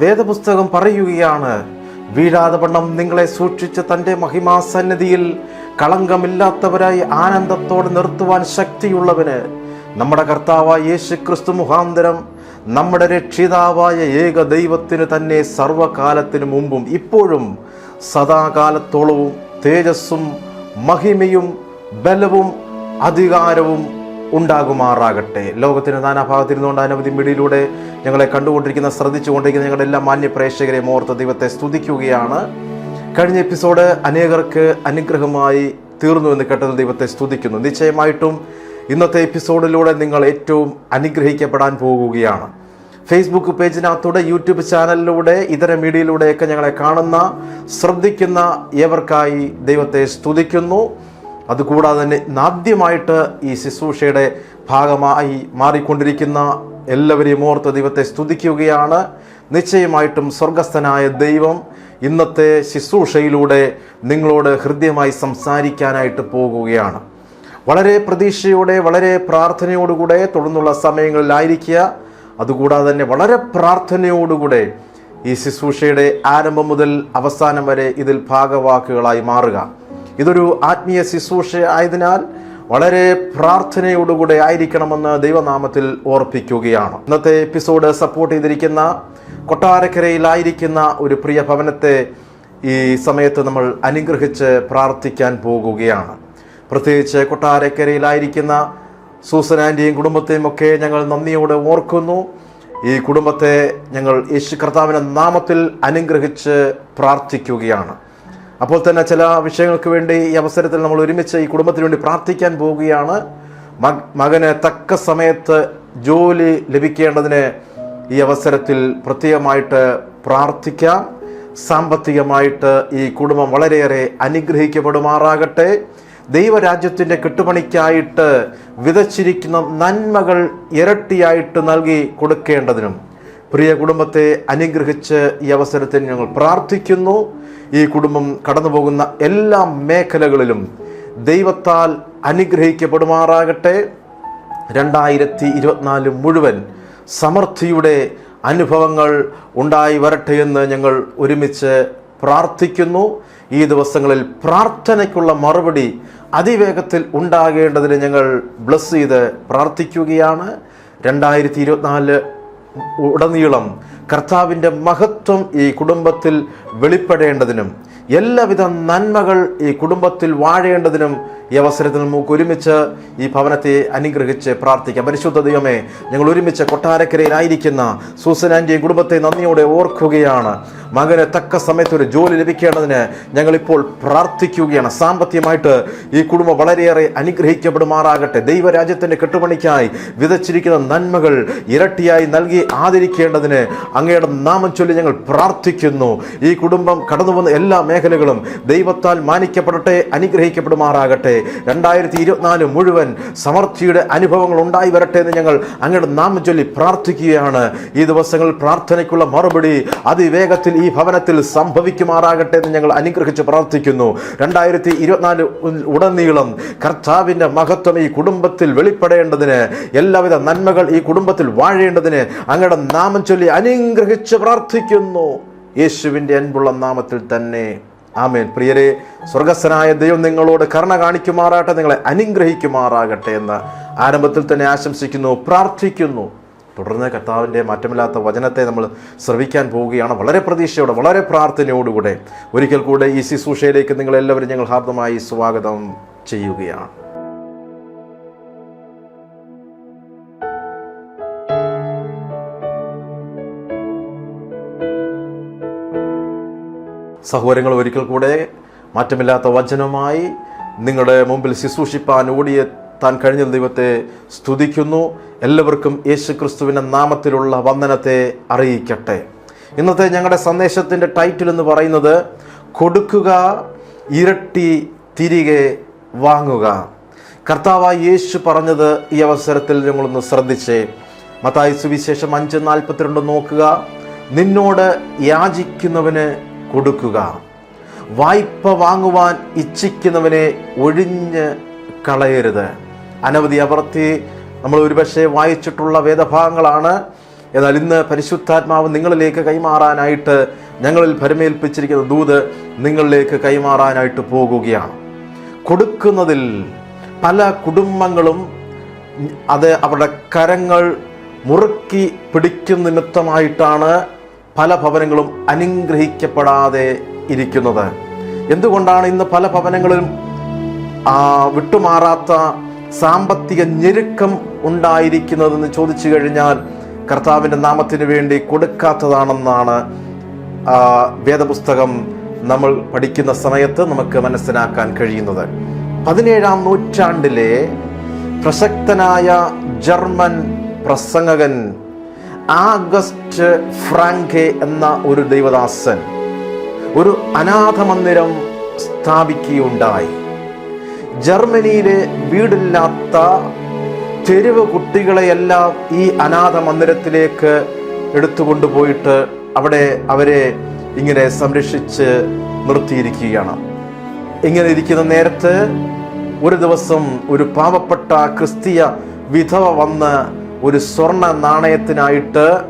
വേദപുസ്തകം പറയുകയാണ് വീഴാതെ വണ്ണം നിങ്ങളെ സൂക്ഷിച്ച് തന്റെ മഹിമാസന്നിധിയിൽ കളങ്കമില്ലാത്തവരായി ആനന്ദത്തോടെ നിർത്തുവാൻ ശക്തിയുള്ളവന് നമ്മുടെ കർത്താവായ യേശു ക്രിസ്തു മുഖാന്തരം നമ്മുടെ രക്ഷിതാവായ ഏക ദൈവത്തിന് തന്നെ സർവകാലത്തിനു മുമ്പും ഇപ്പോഴും സദാകാലത്തോളവും തേജസ്സും മഹിമയും ബലവും അധികാരവും ഉണ്ടാകുമാറാകട്ടെ. ലോകത്തിന് നാനാഭാഗത്തിരുന്നുകൊണ്ട് അനവധി മീഡിയയിലൂടെ ഞങ്ങളെ കണ്ടുകൊണ്ടിരിക്കുന്ന ശ്രദ്ധിച്ചുകൊണ്ടിരിക്കുന്ന ഞങ്ങളുടെ എല്ലാ മാന്യ പ്രേക്ഷകരെ ഓർത്ത് ദൈവത്തെ സ്തുതിക്കുകയാണ്. കഴിഞ്ഞ എപ്പിസോഡ് അനേകർക്ക് അനുഗ്രഹമായി തീർന്നു എന്ന് കേട്ടത് ദൈവത്തെ സ്തുതിക്കുന്നു. നിശ്ചയമായിട്ടും ഇന്നത്തെ എപ്പിസോഡിലൂടെ നിങ്ങൾ ഏറ്റവും അനുഗ്രഹിക്കപ്പെടാൻ പോകുകയാണ്. ഫേസ്ബുക്ക് പേജിനകത്തൂടെ യൂട്യൂബ് ചാനലിലൂടെ ഇതര മീഡിയയിലൂടെയൊക്കെ ഞങ്ങളെ കാണുന്ന ശ്രദ്ധിക്കുന്ന ഏവർക്കായി ദൈവത്തെ സ്തുതിക്കുന്നു. അതുകൂടാതെ തന്നെ ആദ്യമായിട്ട് ഈ ശുശ്രൂഷയുടെ ഭാഗമായി മാറിക്കൊണ്ടിരിക്കുന്ന എല്ലാവരെയും ഓർത്ത് ദൈവത്തെ സ്തുതിക്കുകയാണ്. നിശ്ചയമായിട്ടും സ്വർഗസ്ഥനായ ദൈവം ഇന്നത്തെ ശുശ്രൂഷയിലൂടെ നിങ്ങളോട് ഹൃദ്യമായി സംസാരിക്കാനായിട്ട് പോകുകയാണ്. വളരെ പ്രതീക്ഷയോടെ വളരെ പ്രാർത്ഥനയോടുകൂടെ തുടർന്നുള്ള സമയങ്ങളിലായിരിക്കുക. അതുകൂടാതെ തന്നെ വളരെ പ്രാർത്ഥനയോടുകൂടെ ഈ ശുശ്രൂഷയുടെ ആരംഭം മുതൽ അവസാനം വരെ ഇതിൽ ഭാഗവാക്കുകളായി മാറുക. ഇതൊരു ആത്മീയ ശുശ്രൂഷ ആയതിനാൽ വളരെ പ്രാർത്ഥനയോടുകൂടെ ആയിരിക്കണമെന്ന് ദൈവനാമത്തിൽ ഓർപ്പിക്കുകയാണ്. ഇന്നത്തെ എപ്പിസോഡ് സപ്പോർട്ട് ചെയ്തിരിക്കുന്ന കൊട്ടാരക്കരയിലായിരിക്കുന്ന ഒരു പ്രിയ ഭവനത്തെ ഈ സമയത്ത് നമ്മൾ അനുഗ്രഹിച്ച് പ്രാർത്ഥിക്കാൻ പോകുകയാണ്. പ്രത്യേകിച്ച് കൊട്ടാരക്കരയിലായിരിക്കുന്ന സൂസൻ ആന്റിയും കുടുംബത്തെയും ഒക്കെ ഞങ്ങൾ നന്ദിയോടെ ഓർക്കുന്നു. ഈ കുടുംബത്തെ ഞങ്ങൾ യേശു കർത്താവിന്റെ നാമത്തിൽ അനുഗ്രഹിച്ച് പ്രാർത്ഥിക്കുകയാണ്. അപ്പോൾ തന്നെ ചില വിഷയങ്ങൾക്ക് വേണ്ടി ഈ അവസരത്തിൽ നമ്മൾ ഒരുമിച്ച് ഈ കുടുംബത്തിന് വേണ്ടി പ്രാർത്ഥിക്കാൻ പോവുകയാണ്. മക- മകന് തക്ക സമയത്ത് ജോലി ലഭിക്കേണ്ടതിന് ഈ അവസരത്തിൽ പ്രത്യേകമായിട്ട് പ്രാർത്ഥിക്കാം. സാമ്പത്തികമായിട്ട് ഈ കുടുംബം വളരെയേറെ അനുഗ്രഹിക്കപ്പെടുമാറാകട്ടെ. ദൈവരാജ്യത്തിന്റെ കെട്ടുപണിക്കായിട്ട് വിതച്ചിരിക്കുന്ന നന്മകൾ ഇരട്ടിയായിട്ട് നൽകി കൊടുക്കേണ്ടതിനും പ്രിയ കുടുംബത്തെ അനുഗ്രഹിച്ച് ഈ അവസരത്തിൽ ഞങ്ങൾ പ്രാർത്ഥിക്കുന്നു. ഈ കുടുംബം കടന്നു പോകുന്ന എല്ലാ മേഖലകളിലും ദൈവത്താൽ അനുഗ്രഹിക്കപ്പെടുമാറാകട്ടെ. രണ്ടായിരത്തി ഇരുപത്തിനാല് മുഴുവൻ സമൃദ്ധിയുടെ അനുഭവങ്ങൾ ഉണ്ടായി വരട്ടെ എന്ന് ഞങ്ങൾ ഒരുമിച്ച് പ്രാർത്ഥിക്കുന്നു. ഈ ദിവസങ്ങളിൽ പ്രാർത്ഥനയ്ക്കുള്ള മറുപടി അതിവേഗത്തിൽ ഉണ്ടാകേണ്ടതിന് ഞങ്ങൾ ബ്ലസ് ചെയ്ത് പ്രാർത്ഥിക്കുകയാണ്. രണ്ടായിരത്തി ഇരുപത്തിനാല് ഉടനീളം കർത്താവിന്റെ മഹത്വം ഈ കുടുംബത്തിൽ വെളിപ്പെടേണ്ടതിനും എല്ലാവിധ നന്മകൾ ഈ കുടുംബത്തിൽ വാഴേണ്ടതിനും ഈ അവസരത്തിൽ നമുക്ക് ഒരുമിച്ച് ഈ ഭവനത്തെ അനുഗ്രഹിച്ച് പ്രാർത്ഥിക്കാം. പരിശുദ്ധ ദൈവമേ ഞങ്ങൾ ഒരുമിച്ച് കൊട്ടാരക്കരയിലായിരിക്കുന്ന സൂസൻ ആന്റിയും കുടുംബത്തെ നന്ദിയോടെ ഓർക്കുകയാണ്. മകന് തക്ക സമയത്ത് ഒരു ജോലി ലഭിക്കേണ്ടതിന് ഞങ്ങളിപ്പോൾ പ്രാർത്ഥിക്കുകയാണ്. സാമ്പത്തികമായിട്ട് ഈ കുടുംബം വളരെയേറെ അനുഗ്രഹിക്കപ്പെടുമാറാകട്ടെ. ദൈവരാജ്യത്തിന്റെ കെട്ടുപണിക്കായി വിതച്ചിരിക്കുന്ന നന്മകൾ ഇരട്ടിയായി നൽകി ആദരിക്കേണ്ടതിന് അങ്ങയുടെ നാമം ചൊല്ലി ഞങ്ങൾ പ്രാർത്ഥിക്കുന്നു. ഈ കുടുംബം കടന്നു വന്ന എല്ലാ മേഖലകളും ദൈവത്താൽ മാനിക്കപ്പെടട്ടെ അനുഗ്രഹിക്കപ്പെടുമാറാകട്ടെ. രണ്ടായിരത്തി ഇരുപത്തിനാല് മുഴുവൻ സമർത്ഥിയുടെ അനുഭവങ്ങൾ ഉണ്ടായി വരട്ടെ എന്ന് ഞങ്ങൾ അങ്ങയുടെ നാമം ചൊല്ലി പ്രാർത്ഥിക്കുകയാണ്. ഈ ദിവസങ്ങൾ പ്രാർത്ഥനയ്ക്കുള്ള മറുപടി അതിവേഗത്തിൽ ഈ ഭവനത്തിൽ സംഭവിക്കുമാറാകട്ടെ എന്ന് ഞങ്ങൾ അനുഗ്രഹിച്ച് പ്രാർത്ഥിക്കുന്നു. രണ്ടായിരത്തി ഇരുപത്തിനാല് ഉടനീളം കർത്താവിന്റെ മഹത്വം ഈ കുടുംബത്തിൽ വെളിപ്പെടേണ്ടതിന് എല്ലാവിധ നന്മകൾ ഈ കുടുംബത്തിൽ വാഴേണ്ടതിന് അങ്ങയുടെ നാമം ചൊല്ലി അനുഗ്രഹിച്ച് പ്രാർത്ഥിക്കുന്നു. യേശുവിന്റെ അൻപുള്ള നാമത്തിൽ തന്നെ. ആമേൻ. പ്രിയരെ സ്വർഗസ്വനായ ദൈവം നിങ്ങളോട് കരുണ കാണിക്കുമാറാകട്ടെ നിങ്ങളെ അനുഗ്രഹിക്കുമാറാകട്ടെ എന്ന് ആരംഭത്തിൽ തന്നെ ആശംസിക്കുന്നു പ്രാർത്ഥിക്കുന്നു. തുടർന്ന് കർത്താവിന്റെ മാറ്റമില്ലാത്ത വചനത്തെ നമ്മൾ ശ്രവിക്കാൻ പോവുകയാണ്. വളരെ പ്രതീക്ഷയോടെ വളരെ പ്രാർത്ഥനയോടുകൂടെ ഒരിക്കൽ കൂടെ ഈ ശുശ്രൂഷയിലേക്ക് നിങ്ങളെല്ലാവരും ഞങ്ങൾ ഹാർദമായി സ്വാഗതം ചെയ്യുകയാണ്. സഹോദരങ്ങൾ ഒരിക്കൽ കൂടെ മാറ്റമില്ലാത്ത വചനവുമായി നിങ്ങളുടെ മുമ്പിൽ ശുശ്രൂഷിപ്പാൻ ഓടിയെത്താൻ കഴിഞ്ഞ ദൈവത്തെ സ്തുതിക്കുന്നു. എല്ലാവർക്കും യേശു ക്രിസ്തുവിന്റെ നാമത്തിലുള്ള വന്ദനത്തെ അറിയിക്കട്ടെ. ഇന്നത്തെ ഞങ്ങളുടെ സന്ദേശത്തിന്റെ ടൈറ്റിൽ എന്ന് പറയുന്നത് കൊടുക്കുക ഇരട്ടി തിരികെ വാങ്ങുക. കർത്താവായ യേശു പറഞ്ഞത് ഈ അവസരത്തിൽ ഞങ്ങളൊന്ന് ശ്രദ്ധിച്ചേ. മത്തായി സുവിശേഷം അഞ്ച് നാൽപ്പത്തിരണ്ട് നോക്കുക. നിന്നോട് യാചിക്കുന്നവന് കൊടുക്കുക. വായ്പ വാങ്ങുവാൻ ഇച്ഛിക്കുന്നവനെ ഒഴിഞ്ഞ് കളയരുത്. അനവധി അവർത്തി നമ്മൾ ഒരുപക്ഷെ വായിച്ചിട്ടുള്ള വേദഭാഗങ്ങളാണ്. എന്നാൽ ഇന്ന് പരിശുദ്ധാത്മാവ് നിങ്ങളിലേക്ക് കൈമാറാനായിട്ട് ഞങ്ങളിൽ ഭരമേൽപ്പിച്ചിരിക്കുന്ന ദൂത് നിങ്ങളിലേക്ക് കൈമാറാനായിട്ട് പോകുകയാണ്. കൊടുക്കുന്നതിൽ പല കുടുംബങ്ങളും അത് അവരുടെ കരങ്ങൾ മുറുക്കി പിടിക്കുന്ന നിമിത്തമായിട്ടാണ് പല ഭവനങ്ങളും അനുഗ്രഹിക്കപ്പെടാതെ ഇരിക്കുന്നത്. എന്തുകൊണ്ടാണ് ഇന്ന് പല ഭവനങ്ങളിലും വിട്ടുമാറാത്ത സാമ്പത്തിക ഞെരുക്കം ഉണ്ടായിരിക്കുന്നതെന്ന് ചോദിച്ചു കഴിഞ്ഞാൽ കർത്താവിന്റെ നാമത്തിന് വേണ്ടി കൊടുക്കാത്തതാണെന്നാണ് വേദപുസ്തകം നമ്മൾ പഠിക്കുന്ന സമയത്ത് നമുക്ക് മനസ്സിലാക്കാൻ കഴിയുന്നത്. പതിനേഴാം നൂറ്റാണ്ടിലെ പ്രസക്തനായ ജർമ്മൻ പ്രസംഗകൻ ആഗസ്റ്റ് ഫ്രാങ്കെ എന്ന ഒരു ദൈവദാസൻ ഒരു അനാഥ മന്ദിരം സ്ഥാപിക്കുകയുണ്ടായി. ജർമ്മനിയിലെ വീടില്ലാത്ത തെരുവ് കുട്ടികളെയെല്ലാം ഈ അനാഥ മന്ദിരത്തിലേക്ക് എടുത്തുകൊണ്ടുപോയിട്ട് അവിടെ അവരെ ഇങ്ങനെ സംരക്ഷിച്ച് നിർത്തിയിരിക്കുകയാണ്. ഇങ്ങനെ ഇരിക്കുന്ന നേരത്ത് ഒരു ദിവസം ഒരു പാവപ്പെട്ട ക്രിസ്തീയ വിധവ വന്ന് ഒരു സ്വർണ നാണയത്തിനായിട്ട്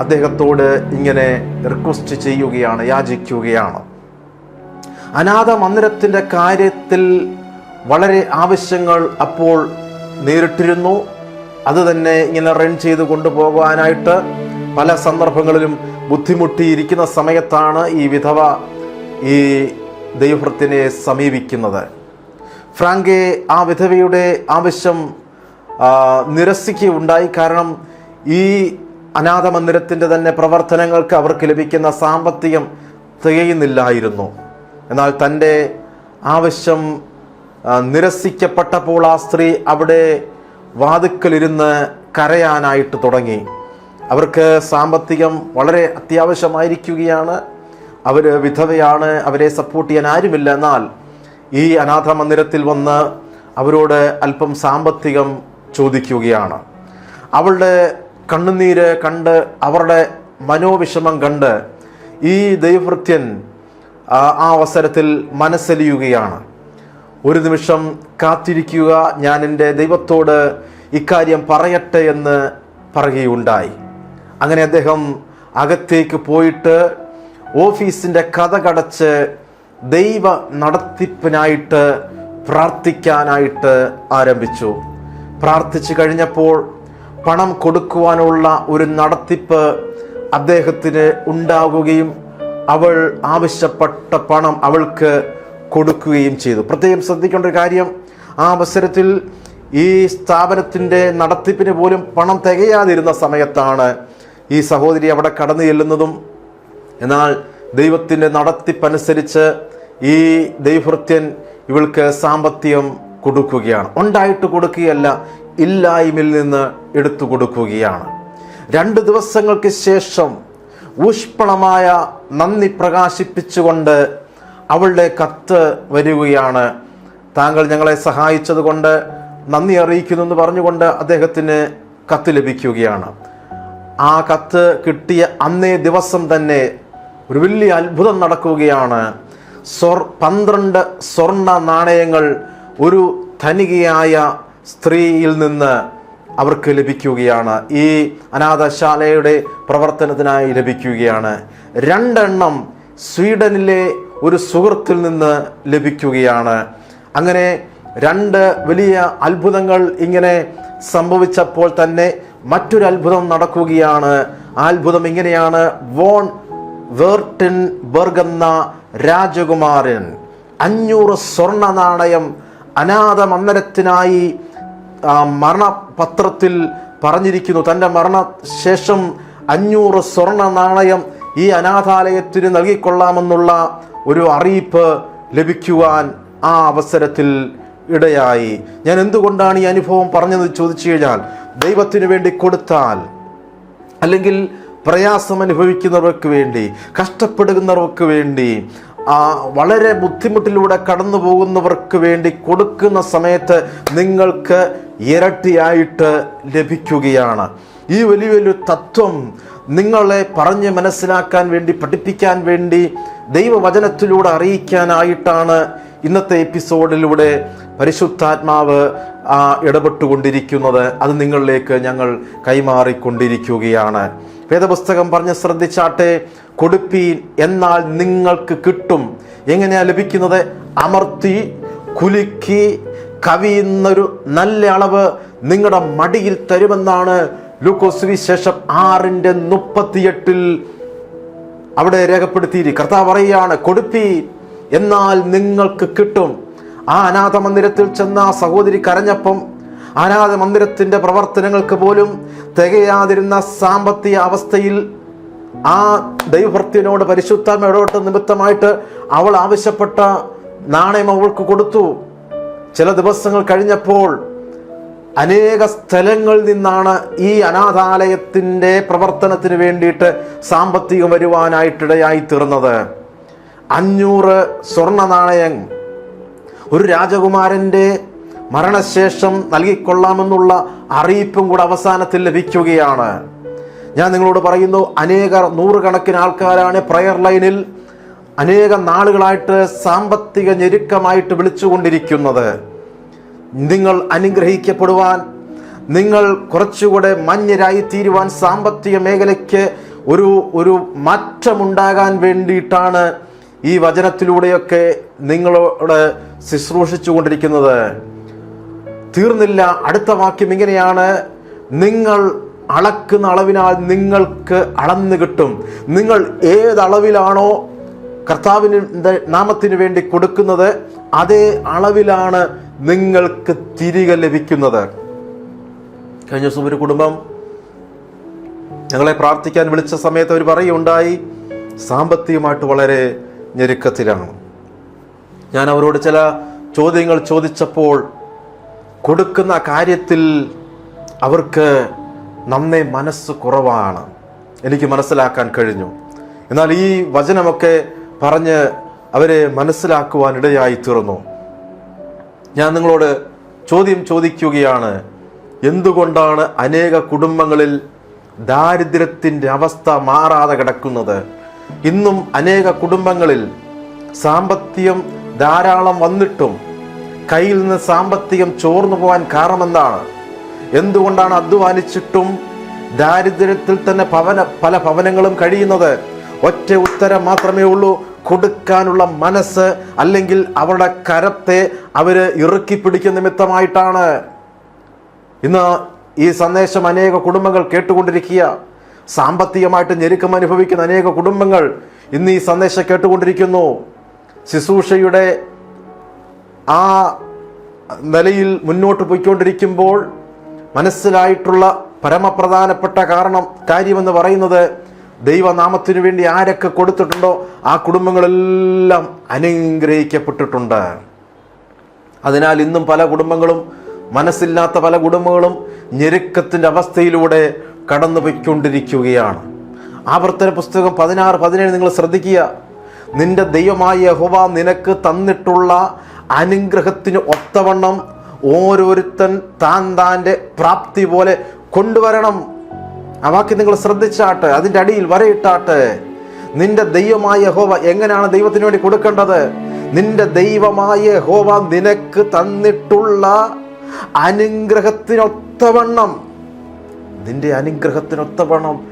അദ്ദേഹത്തോട് ഇങ്ങനെ റിക്വസ്റ്റ് ചെയ്യുകയാണ് യാചിക്കുകയാണ്. അനാഥ മന്ദിരത്തിന്റെ കാര്യത്തിൽ വളരെ ആവശ്യങ്ങൾ അപ്പോൾ നേരിട്ടിരുന്നു. അത് തന്നെ ഇങ്ങനെ റൺ ചെയ്ത് കൊണ്ടുപോകാനായിട്ട് പല സന്ദർഭങ്ങളിലും ബുദ്ധിമുട്ടിയിരിക്കുന്ന സമയത്താണ് ഈ വിധവ ഈ ദൈവഭൃത്തിനെ സമീപിക്കുന്നത്. ഫ്രാങ്കെ ആ വിധവയുടെ ആവശ്യം നിരസിക്കുകയുണ്ടായി. കാരണം ഈ അനാഥ മന്ദിരത്തിന്റെ തന്നെ പ്രവർത്തനങ്ങൾക്ക് അവർക്ക് ലഭിക്കുന്ന സാമ്പത്തികം തികയുന്നില്ലായിരുന്നു. എന്നാൽ തന്റെ ആവശ്യം നിരസിക്കപ്പെട്ടപ്പോൾ ആ സ്ത്രീ അവിടെ വാതുക്കലിരുന്ന് കരയാനായിട്ട് തുടങ്ങി. അവർക്ക് സാമ്പത്തികം വളരെ അത്യാവശ്യമായിരിക്കുകയാണ്. അവർ വിധവയാണ് അവരെ സപ്പോർട്ട് ചെയ്യാൻ ആരുമില്ല. എന്നാൽ ഈ അനാഥ മന്ദിരത്തിൽ വന്ന് അവരോട് അല്പം സാമ്പത്തികം ചോദിക്കുകയാണ്. അവളുടെ കണ്ണുനീര് കണ്ട് അവരുടെ മനോവിഷമം കണ്ട് ഈ ദൈവഭൃത്യൻ ആ അവസരത്തിൽ മനസ്സലിയുകയാണ്. ഒരു നിമിഷം കാത്തിരിക്കുക ഞാൻ എന്റെ ദൈവത്തോട് ഇക്കാര്യം പറയട്ടെ എന്ന് പറയുകയുണ്ടായി. അങ്ങനെ അദ്ദേഹം അകത്തേക്ക് പോയിട്ട് ഓഫീസിന്റെ കഥ കടച്ച് ദൈവ നടത്തിപ്പിനായിട്ട് പ്രാർത്ഥിക്കാനായിട്ട് ആരംഭിച്ചു. പ്രാർത്ഥിച്ചു കഴിഞ്ഞപ്പോൾ പണം കൊടുക്കുവാനുള്ള ഒരു നടത്തിപ്പ് അദ്ദേഹത്തിന് ഉണ്ടാകുകയും അവൾ ആവശ്യപ്പെട്ട പണം അവൾക്ക് കൊടുക്കുകയും ചെയ്തു. പ്രത്യേകം ശ്രദ്ധിക്കേണ്ട ഒരു കാര്യം ആ അവസരത്തിൽ ഈ സ്ഥാപനത്തിന്റെ നടത്തിപ്പിന് പോലും പണം തികയാതിരുന്ന സമയത്താണ് ഈ സഹോദരി അവിടെ കടന്നു ചെല്ലുന്നതും. എന്നാൽ ദൈവത്തിന്റെ നടത്തിപ്പനുസരിച്ച് ഈ ദൈവഭൃത്യൻ ഇവൾക്ക് സാമ്പത്തികം കൊടുക്കുകയാണ്. ഉണ്ടായിട്ട് കൊടുക്കുകയല്ല ഇല്ലായ്മയിൽ നിന്ന് എടുത്തു കൊടുക്കുകയാണ്. രണ്ട് ദിവസങ്ങൾക്ക് ശേഷം ഊഷ്മളമായ നന്ദി പ്രകാശിപ്പിച്ചുകൊണ്ട് അവളുടെ കത്ത് വരികയാണ്. താങ്കൾ ഞങ്ങളെ സഹായിച്ചതുകൊണ്ട് നന്ദി അറിയിക്കുന്നു എന്ന് പറഞ്ഞുകൊണ്ട് അദ്ദേഹത്തിന് കത്ത് ലഭിക്കുകയാണ്. ആ കത്ത് കിട്ടിയ അന്നേ ദിവസം തന്നെ ഒരു വലിയ അത്ഭുതം നടക്കുകയാണ്. സ്വർ പന്ത്രണ്ട് സ്വർണ നാണയങ്ങൾ ഒരു ധനികയായ സ്ത്രീയിൽ നിന്ന് അവർക്ക് ലഭിക്കുകയാണ്. ഈ അനാഥശാലയുടെ പ്രവർത്തനത്തിനായി ലഭിക്കുകയാണ്. രണ്ടെണ്ണം സ്വീഡനിലെ ഒരു സുഹൃത്തിൽ നിന്ന് ലഭിക്കുകയാണ്. അങ്ങനെ രണ്ട് വലിയ അത്ഭുതങ്ങൾ ഇങ്ങനെ സംഭവിച്ചപ്പോൾ തന്നെ മറ്റൊരു അത്ഭുതം നടക്കുകയാണ്. ആ അത്ഭുതം ഇങ്ങനെയാണ്. വോൺ വേർട്ടിൻ ബർഗ് എന്ന രാജകുമാരൻ അഞ്ഞൂറ് സ്വർണ നാണയം അനാഥ മന്ദിരത്തിനായി മരണപത്രത്തിൽ പറഞ്ഞിരിക്കുന്നു. തന്റെ മരണശേഷം അഞ്ഞൂറ് സ്വർണ നാണയം ഈ അനാഥാലയത്തിന് നൽകിക്കൊള്ളാമെന്നുള്ള ഒരു അറിയിപ്പ് ലഭിക്കുവാൻ ആ അവസരത്തിൽ ഇടയായി. ഞാൻ എന്തുകൊണ്ടാണ് ഈ അനുഭവം പറഞ്ഞത് ചോദിച്ചു കഴിഞ്ഞാൽ ദൈവത്തിന് വേണ്ടി കൊടുത്താൽ അല്ലെങ്കിൽ പ്രയാസം അനുഭവിക്കുന്നവർക്ക് വേണ്ടി കഷ്ടപ്പെടുന്നവർക്ക് വേണ്ടി വളരെ ബുദ്ധിമുട്ടിലൂടെ കടന്നു പോകുന്നവർക്ക് വേണ്ടി കൊടുക്കുന്ന സമയത്ത് നിങ്ങൾക്ക് ഇരട്ടിയായിട്ട് ലഭിക്കുകയാണ്. ഈ വലിയ വലിയ തത്വം നിങ്ങളെ പറഞ്ഞ് മനസ്സിലാക്കാൻ വേണ്ടി പഠിപ്പിക്കാൻ വേണ്ടി ദൈവവചനത്തിലൂടെ അറിയിക്കാനായിട്ടാണ് ഇന്നത്തെ എപ്പിസോഡിലൂടെ പരിശുദ്ധാത്മാവ് ആ, ഇടപെട്ടുകൊണ്ടിരിക്കുന്നത്. അത് നിങ്ങളിലേക്ക് ഞങ്ങൾ കൈമാറിക്കൊണ്ടിരിക്കുകയാണ്. വേദപുസ്തകം പറഞ്ഞ് ശ്രദ്ധിച്ചാട്ടെ കൊടുപ്പീൻ എന്നാൽ നിങ്ങൾക്ക് കിട്ടും. എങ്ങനെയാ ലഭിക്കുന്നത്? അമർത്തി കുലുക്കി കവിയുന്നൊരു നല്ല അളവ് നിങ്ങളുടെ മടിയിൽ തരുമെന്നാണ് ലൂക്കോസ് വിശേഷം ആറിന്റെ മുപ്പത്തിയെട്ടിൽ അവിടെ രേഖപ്പെടുത്തിയിരി. കർത്താവ് പറയുകയാണ് കൊടുപ്പി എന്നാൽ നിങ്ങൾക്ക് കിട്ടും. ആ അനാഥ മന്ദിരത്തിൽ ചെന്ന സഹോദരി കരഞ്ഞപ്പം അനാഥ മന്ദിരത്തിന്റെ പ്രവർത്തനങ്ങൾക്ക് പോലും തികയാതിരുന്ന സാമ്പത്തിക അവസ്ഥയിൽ ആ ദൈവഭക്തിനോട് പരിശുദ്ധ ഇടപെട്ട നിമിത്തമായിട്ട് അവൾ ആവശ്യപ്പെട്ട നാണയം അവൾക്ക് കൊടുത്തു. ചില ദിവസങ്ങൾ കഴിഞ്ഞപ്പോൾ അനേക സ്ഥലങ്ങളിൽ നിന്നാണ് ഈ അനാഥാലയത്തിന്റെ പ്രവർത്തനത്തിന് വേണ്ടിയിട്ട് സാമ്പത്തികം വരുവാനായിട്ടിടയായി തീർന്നത്. അഞ്ഞൂറ് സ്വർണ നാണയം ഒരു രാജകുമാരന്റെ മരണശേഷം നൽകിക്കൊള്ളാമെന്നുള്ള അറിയിപ്പും കൂടെ അവസാനത്തിൽ ലഭിക്കുകയാണ്. ഞാൻ നിങ്ങളോട് പറയുന്നു അനേക നൂറുകണക്കിന് ആൾക്കാരാണ് പ്രയർ ലൈനിൽ അനേക നാളുകളായിട്ട് സാമ്പത്തിക ഞെരുക്കമായിട്ട് വിളിച്ചുകൊണ്ടിരിക്കുന്നത്. നിങ്ങൾ അനുഗ്രഹിക്കപ്പെടുവാൻ നിങ്ങൾ കുറച്ചുകൂടെ മഞ്ഞരായി തീരുവാൻ സാമ്പത്തിക മേഖലയ്ക്ക് ഒരു ഒരു മാറ്റമുണ്ടാകാൻ വേണ്ടിയിട്ടാണ് ഈ വചനത്തിലൂടെയൊക്കെ നിങ്ങളോട് ശുശ്രൂഷിച്ചു കൊണ്ടിരിക്കുന്നത് തീർന്നില്ല. അടുത്ത വാക്യം ഇങ്ങനെയാണ്. നിങ്ങൾ അളക്കുന്ന അളവിനാൽ നിങ്ങൾക്ക് അളന്നു കിട്ടും. നിങ്ങൾ ഏതളവിലാണോ കർത്താവിന്റെ നാമത്തിന് വേണ്ടി കൊടുക്കുന്നത് അതേ അളവിലാണ് നിങ്ങൾക്ക് തിരികെ ലഭിക്കുന്നത്. കഴിഞ്ഞ ദിവസം ഒരു കുടുംബം ഞങ്ങളെ പ്രാർത്ഥിക്കാൻ വിളിച്ച സമയത്ത് അവർ പറയുണ്ടായി സാമ്പത്തികമായിട്ട് വളരെ ഞെരുക്കത്തിലാണ്. ഞാൻ അവരോട് ചില ചോദ്യങ്ങൾ ചോദിച്ചപ്പോൾ കൊടുക്കുന്ന കാര്യത്തിൽ അവർക്ക് നന്നേ മനസ്സ് കുറവാണ്. എനിക്ക് മനസ്സിലാക്കാൻ കഴിഞ്ഞു. എന്നാൽ ഈ വചനമൊക്കെ പറഞ്ഞ് അവരെ മനസ്സിലാക്കുവാൻ ഇടയായി തീർന്നു. ഞാൻ നിങ്ങളോട് ചോദ്യം ചോദിക്കുകയാണ്. എന്തുകൊണ്ടാണ് അനേക കുടുംബങ്ങളിൽ ദാരിദ്ര്യത്തിന്റെ അവസ്ഥ മാറാതെ കിടക്കുന്നത്? ഇന്നും അനേക കുടുംബങ്ങളിൽ സാമ്പത്തികം ധാരാളം വന്നിട്ടും കയ്യിൽ നിന്ന് സാമ്പത്തികം ചോർന്നു പോകാൻ കാരണമെന്താണ്? എന്തുകൊണ്ടാണ് അധ്വാനിച്ചിട്ടും ദാരിദ്ര്യത്തിൽ തന്നെ ഭവന പല ഭവനങ്ങളും കഴിയുന്നത്? ഒറ്റ ഉത്തരം മാത്രമേ ഉള്ളൂ. കൊടുക്കാനുള്ള മനസ്സ് അല്ലെങ്കിൽ അവരുടെ കരത്തെ അവർ ഇറുക്കി പിടിക്കുന്ന നിമിത്തമായിട്ടാണ്. ഇന്ന് ഈ സന്ദേശം അനേക കുടുംബങ്ങൾ കേട്ടുകൊണ്ടിരിക്കുക. സാമ്പത്തികമായിട്ട് ഞെരുക്കം അനുഭവിക്കുന്ന അനേക കുടുംബങ്ങൾ ഇന്ന് ഈ സന്ദേശം കേട്ടുകൊണ്ടിരിക്കുന്നു. ശുശ്രൂഷയുടെ ആ നിലയിൽ മുന്നോട്ട് പോയിക്കൊണ്ടിരിക്കുമ്പോൾ മനസ്സിലായിട്ടുള്ള പരമപ്രധാനപ്പെട്ട കാരണം കാര്യമെന്ന് പറയുന്നത് ദൈവനാമത്തിനു വേണ്ടി ആരൊക്കെ കൊടുത്തിട്ടുണ്ടോ ആ കുടുംബങ്ങളെല്ലാം അനുഗ്രഹിക്കപ്പെട്ടിട്ടുണ്ട്. അതിനാൽ ഇന്നും പല കുടുംബങ്ങളും മനസ്സില്ലാത്ത പല കുടുംബങ്ങളും ഞെരുക്കത്തിന്റെ അവസ്ഥയിലൂടെ കടന്നു പോയിക്കൊണ്ടിരിക്കുകയാണ്. ആവർത്തന പുസ്തകം പതിനാറ് പതിനേഴ് നിങ്ങൾ ശ്രദ്ധിക്കുക. നിന്റെ ദൈവമായ യഹോവ നിനക്ക് തന്നിട്ടുള്ള അനുഗ്രഹത്തിന് ഒത്തവണ്ണം ഓരോരുത്തൻ താൻ താന്റെ പ്രാപ്തി പോലെ കൊണ്ടുവരണം. ആ വാക്ക് നിങ്ങൾ ശ്രദ്ധിച്ചാട്ടെ അതിന്റെ അടിയിൽ വരയിട്ടാട്ടെ. നിന്റെ ദൈവമായ യഹോവ എങ്ങനെയാണ് ദൈവത്തിന് വേണ്ടി കൊടുക്കേണ്ടത്? നിന്റെ ദൈവമായ യഹോവ നിനക്ക് തന്നിട്ടുള്ള അനുഗ്രഹത്തിനൊത്തവണ്ണം നിന്റെ അനുഗ്രഹത്തിനൊത്തവണ്ണം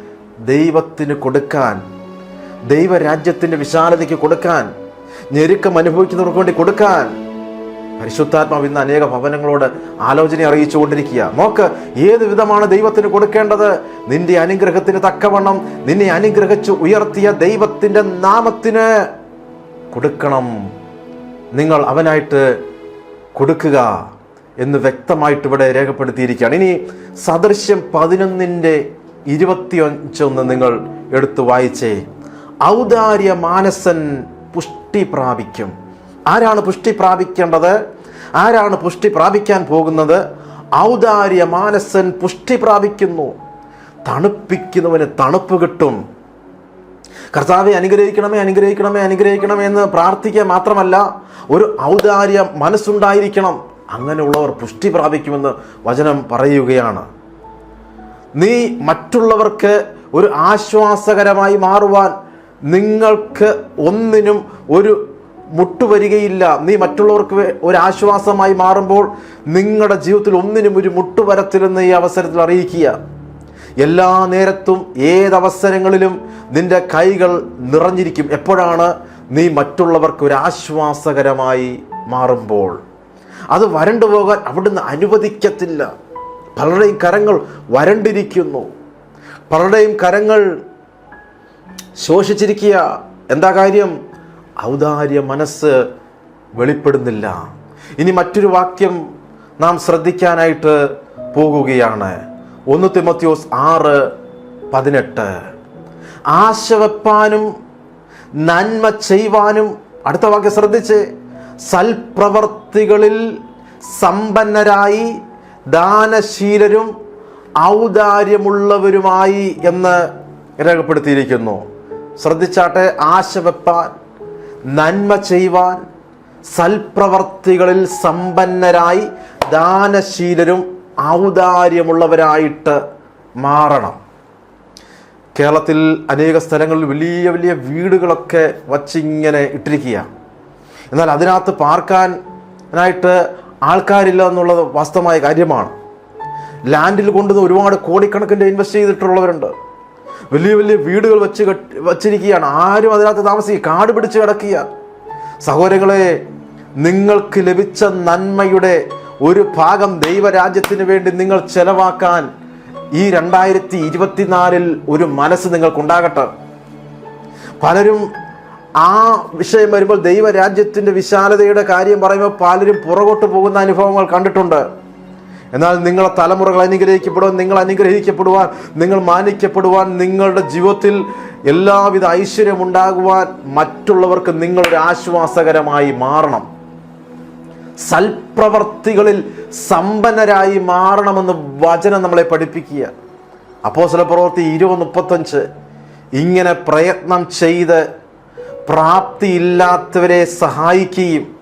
ദൈവത്തിന് കൊടുക്കാൻ ദൈവരാജ്യത്തിന്റെ വിശാലതയ്ക്ക് കൊടുക്കാൻ ഞെരുക്കം അനുഭവിക്കുന്നവർക്ക് വേണ്ടി കൊടുക്കാൻ. പരിശുദ്ധാത്മാവ് ഇന്ന് അനേക ഭവനങ്ങളോട് ആലോചന അറിയിച്ചു കൊണ്ടിരിക്കുക നോക്ക് ഏത് വിധമാണ് ദൈവത്തിന് കൊടുക്കേണ്ടത്? നിന്റെ അനുഗ്രഹത്തിന് തക്കവണ്ണം നിന്നെ അനുഗ്രഹിച്ചു ഉയർത്തിയ ദൈവത്തിന്റെ നാമത്തിന് കൊടുക്കണം. നിങ്ങൾ അവനായിട്ട് കൊടുക്കുക എന്ന് വ്യക്തമായിട്ട് ഇവിടെ രേഖപ്പെടുത്തിയിരിക്കുകയാണ്. ഇനി സദൃശ്യം പതിനൊന്നിന്റെ ഇരുപത്തിയഞ്ചൊന്ന് നിങ്ങൾ എടുത്തു വായിച്ചേ. ഔദാര്യ മാനസൻ പുഷ്ടി പ്രാപിക്കും. ആരാണ് പുഷ്ടി പ്രാപിക്കേണ്ടത്? ആരാണ് പുഷ്ടി പ്രാപിക്കാൻ പോകുന്നത്? ഔദാര്യ മാനസൻ പുഷ്ടി പ്രാപിക്കുന്നു. തണുപ്പിക്കുന്നവന് തണുപ്പ് കിട്ടും. കർത്താവെ അനുഗ്രഹിക്കണമേ അനുഗ്രഹിക്കണമേ അനുഗ്രഹിക്കണമേ എന്ന് പ്രാർത്ഥിക്കുക മാത്രമല്ല ഒരു ഔദാര്യ മനസ്സുണ്ടായിരിക്കണം. അങ്ങനെയുള്ളവർ പുഷ്ടി പ്രാപിക്കുമെന്ന് വചനം പറയുകയാണ്. നീ മറ്റുള്ളവർക്ക് ഒരു ആശ്വാസകരമായി മാറുവാൻ നിങ്ങൾക്ക് ഒന്നിനും ഒരു മുട്ടുവരികയില്ല. നീ മറ്റുള്ളവർക്ക് ഒരു ആശ്വാസമായി മാറുമ്പോൾ നിങ്ങളുടെ ജീവിതത്തിൽ ഒന്നിനും ഒരു മുട്ടുവരത്തില്ലെന്ന് ഈ അവസരത്തിൽ അറിയിക്കുക. എല്ലാ നേരത്തും ഏതവസരങ്ങളിലും നിന്റെ കൈകൾ നിറഞ്ഞിരിക്കും. എപ്പോഴാണ് നീ മറ്റുള്ളവർക്ക് ഒരു ആശ്വാസകരമായി മാറുമ്പോൾ? അത് വരണ്ടു പോകാൻ അവിടുന്ന് അനുവദിക്കത്തില്ല. പലരുടെയും കരങ്ങൾ വരണ്ടിരിക്കുന്നു. പലരുടെയും കരങ്ങൾ ശോഷിച്ചിരിക്കുക. എന്താ കാര്യം? ഔദാര്യ മനസ്സ് വെളിപ്പെടുന്നില്ല. ഇനി മറ്റൊരു വാക്യം നാം ശ്രദ്ധിക്കാനായിട്ട് പോകുകയാണ്. ഒന്ന് തിമത്യോസ് ആറ് പതിനെട്ട്. ആശ വെപ്പാനും നന്മ ചെയ്യുവാനും അടുത്ത വാക്യം ശ്രദ്ധിച്ച്. സൽപ്രവർത്തികളിൽ സമ്പന്നരായി ദാനശീലരും ഔദാര്യമുള്ളവരുമായി എന്ന് രേഖപ്പെടുത്തിയിരിക്കുന്നു. ശ്രദ്ധിച്ചാട്ടെ ആശ വെപ്പാൻ നന്മ ചെയ്യുവാൻ സൽപ്രവർത്തികളിൽ സമ്പന്നരായി ദാനശീലരും ഔദാര്യമുള്ളവരായിട്ട് മാറണം. കേരളത്തിൽ അനേക സ്ഥലങ്ങളിൽ വലിയ വലിയ വീടുകളൊക്കെ വച്ചിങ്ങനെ ഇട്ടിരിക്കുക എന്നാൽ അതിനകത്ത് പാർക്കാനായിട്ട് ആൾക്കാരില്ല എന്നുള്ളത് വാസ്തവമായ കാര്യമാണ്. ലാൻഡിൽ കൊണ്ടുവന്ന് ഒരുപാട് കോടിക്കണക്കിന്റെ ഇൻവെസ്റ്റ് ചെയ്തിട്ടുള്ളവരുണ്ട്. വലിയ വലിയ വീടുകൾ വെച്ച് കെട്ടി വച്ചിരിക്കുകയാണ്. ആരും അതിനകത്ത് താമസിക്കുക കാട് പിടിച്ച് കിടക്കുക. സഹോദരങ്ങളെ നിങ്ങൾക്ക് ലഭിച്ച നന്മയുടെ ഒരു ഭാഗം ദൈവരാജ്യത്തിന് വേണ്ടി നിങ്ങൾ ചെലവാക്കാൻ ഈ രണ്ടായിരത്തി ഇരുപത്തിനാലിൽ ഒരു മനസ്സ് നിങ്ങൾക്കുണ്ടാകട്ടെ. പലരും ആ വിഷയം വരുമ്പോൾ ദൈവരാജ്യത്തിന്റെ വിശാലതയുടെ കാര്യം പറയുമ്പോൾ പലരും പുറകോട്ട് പോകുന്ന അനുഭവങ്ങൾ കണ്ടിട്ടുണ്ട്. എന്നാൽ നിങ്ങളെ തലമുറകൾ അനുഗ്രഹിക്കപ്പെടുവാൻ നിങ്ങൾ അനുഗ്രഹിക്കപ്പെടുവാൻ നിങ്ങൾ മാനിക്കപ്പെടുവാൻ നിങ്ങളുടെ ജീവിതത്തിൽ എല്ലാവിധ ഐശ്വര്യം ഉണ്ടാകുവാൻ മറ്റുള്ളവർക്ക് നിങ്ങളൊരു ആശ്വാസകരമായി മാറണം. സൽപ്രവർത്തികളിൽ സമ്പന്നരായി മാറണമെന്ന് വചനം നമ്മളെ പഠിപ്പിക്കുക. അപ്പോസ്തല പ്രവൃത്തി ഇരുപത് മുപ്പത്തഞ്ച് ഇങ്ങനെ പ്രയത്നം ചെയ്ത് പ്രാപ്തിയില്ലാത്തവരെ സഹായിക്കുകയും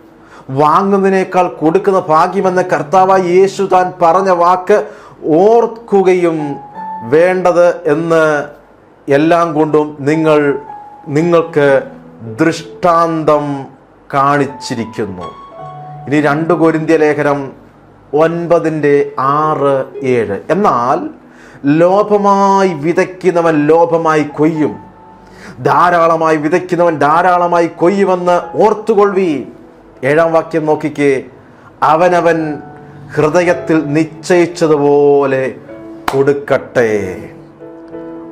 വാങ്ങുന്നതിനേക്കാൾ കൊടുക്കുന്ന ഭാഗ്യമെന്ന് കർത്താവായി യേശു താൻ പറഞ്ഞ വാക്ക് ഓർക്കുകയും വേണ്ടത് എന്ന് എല്ലാം കൊണ്ടും നിങ്ങൾ നിങ്ങൾക്ക് ദൃഷ്ടാന്തം കാണിച്ചിരിക്കുന്നു. ഇനി രണ്ട് കൊരിന്ത്യ ലേഖനം ഒൻപതിന്റെ ആറ് ഏഴ്. എന്നാൽ ലോഭമായി വിതയ്ക്കുന്നവൻ ലോഭമായി കൊയ്യും. ധാരാളമായി വിതയ്ക്കുന്നവൻ ധാരാളമായി കൊയ്യുമെന്ന് ഓർത്തുകൊള്ളി ഏഴാം വാക്യം നോക്കിക്കേ. അവനവൻ ഹൃദയത്തിൽ നിശ്ചയിച്ചതുപോലെ കൊടുക്കട്ടെ.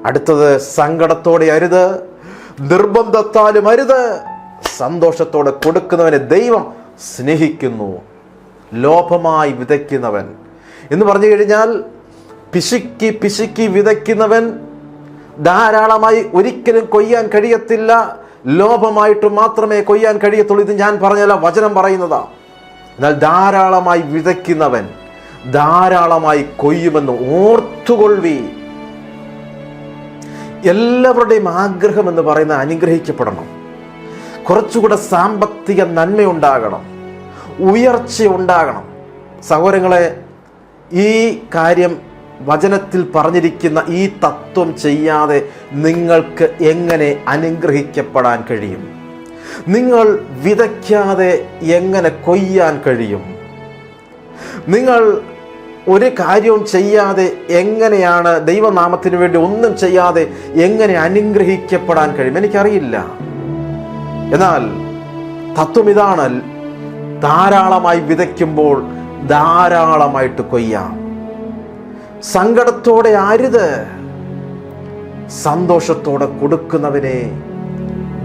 അടുത്തത് സങ്കടത്തോടെ അരുത്. നിർബന്ധത്താലും അരുത്. സന്തോഷത്തോടെ കൊടുക്കുന്നവനെ ദൈവം സ്നേഹിക്കുന്നു. ലോഭമായി വിതയ്ക്കുന്നവൻ. എന്ന് പറഞ്ഞു കഴിഞ്ഞാൽ പിശുക്കി പിശുക്കി വിതയ്ക്കുന്നവൻ ധാരാളമായി ഒരിക്കലും കൊയ്യാൻ കഴിയത്തില്ല. ലോഭമായിട്ട് മാത്രമേ കൊയ്യാൻ കഴിയത്തുള്ളൂ ഇത് ഞാൻ പറഞ്ഞല്ല വചനം പറയുന്നതാ. എന്നാൽ ധാരാളമായി വിതയ്ക്കുന്നവൻ ധാരാളമായി കൊയ്യുമെന്ന് ഓർത്തുകൊള്ളി. എല്ലാവരുടെയും ആഗ്രഹം എന്ന് പറയുന്നത് അനുഗ്രഹിക്കപ്പെടണം. കുറച്ചുകൂടെ സാമ്പത്തിക നന്മയുണ്ടാകണം. ഉയർച്ച ഉണ്ടാകണം സഹോദരങ്ങളെ ഈ കാര്യം വചനത്തിൽ പറഞ്ഞിരിക്കുന്ന ഈ തത്വം ചെയ്യാതെ നിങ്ങൾക്ക് എങ്ങനെ അനുഗ്രഹിക്കപ്പെടാൻ കഴിയും? നിങ്ങൾ വിതയ്ക്കാതെ എങ്ങനെ കൊയ്യാൻ കഴിയും? നിങ്ങൾ ഒരു കാര്യവും ചെയ്യാതെ എങ്ങനെയാണ് ദൈവനാമത്തിന് വേണ്ടി ഒന്നും ചെയ്യാതെ എങ്ങനെ അനുഗ്രഹിക്കപ്പെടാൻ കഴിയും? എനിക്കറിയില്ല. എന്നാൽ തത്വം ഇതാണ്. ധാരാളമായി വിതയ്ക്കുമ്പോൾ ധാരാളമായിട്ട് കൊയ്യാം. സങ്കടത്തോടെ ആരുത്? സന്തോഷത്തോടെ കൊടുക്കുന്നവനെ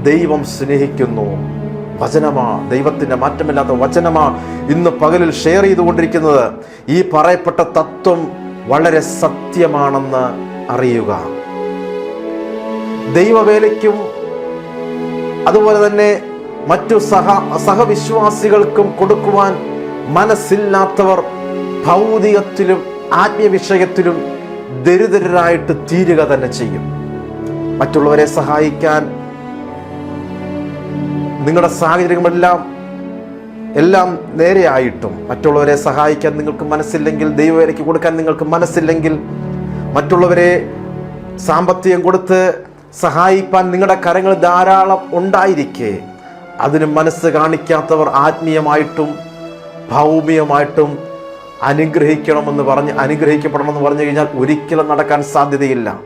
ദൈവം സ്നേഹിക്കുന്നു. വചനമാ ദൈവത്തിന്റെ മാറ്റമില്ലാത്ത വചനമാ ഇന്ന് പകലിൽ ഷെയർ ചെയ്തുകൊണ്ടിരിക്കുന്നത്. ഈ പറയപ്പെട്ട തത്വം വളരെ സത്യമാണെന്ന് അറിയുക. ദൈവവേലയ്ക്കും അതുപോലെ തന്നെ മറ്റു സഹ സഹവിശ്വാസികൾക്കും കൊടുക്കുവാൻ മനസ്സില്ലാത്തവർ ഭൗതികത്തിലും ആത്മീയവിഷയത്തിലും ദരിദ്രരായിട്ട് തീരുക തന്നെ ചെയ്യും. മറ്റുള്ളവരെ സഹായിക്കാൻ നിങ്ങളുടെ സാഹചര്യങ്ങളെല്ലാം എല്ലാം നേരെയായിട്ടും മറ്റുള്ളവരെ സഹായിക്കാൻ നിങ്ങൾക്ക് മനസ്സില്ലെങ്കിൽ ദൈവവേലയ്ക്ക് കൊടുക്കാൻ നിങ്ങൾക്ക് മനസ്സില്ലെങ്കിൽ മറ്റുള്ളവരെ സാമ്പത്തികം കൊടുത്ത് സഹായിപ്പാൻ നിങ്ങളുടെ കരങ്ങൾ ധാരാളം ഉണ്ടായിരിക്കെ അതിന് മനസ്സ് കാണിക്കാത്തവർ ആത്മീയമായിട്ടും ഭൗമികമായിട്ടും അനുഗ്രഹിക്കണമെന്ന് പറഞ്ഞ് അനുഗ്രഹിക്കപ്പെടണമെന്ന് പറഞ്ഞു കഴിഞ്ഞാൽ ഒരിക്കലും നടക്കാൻ സാധ്യതയില്ല.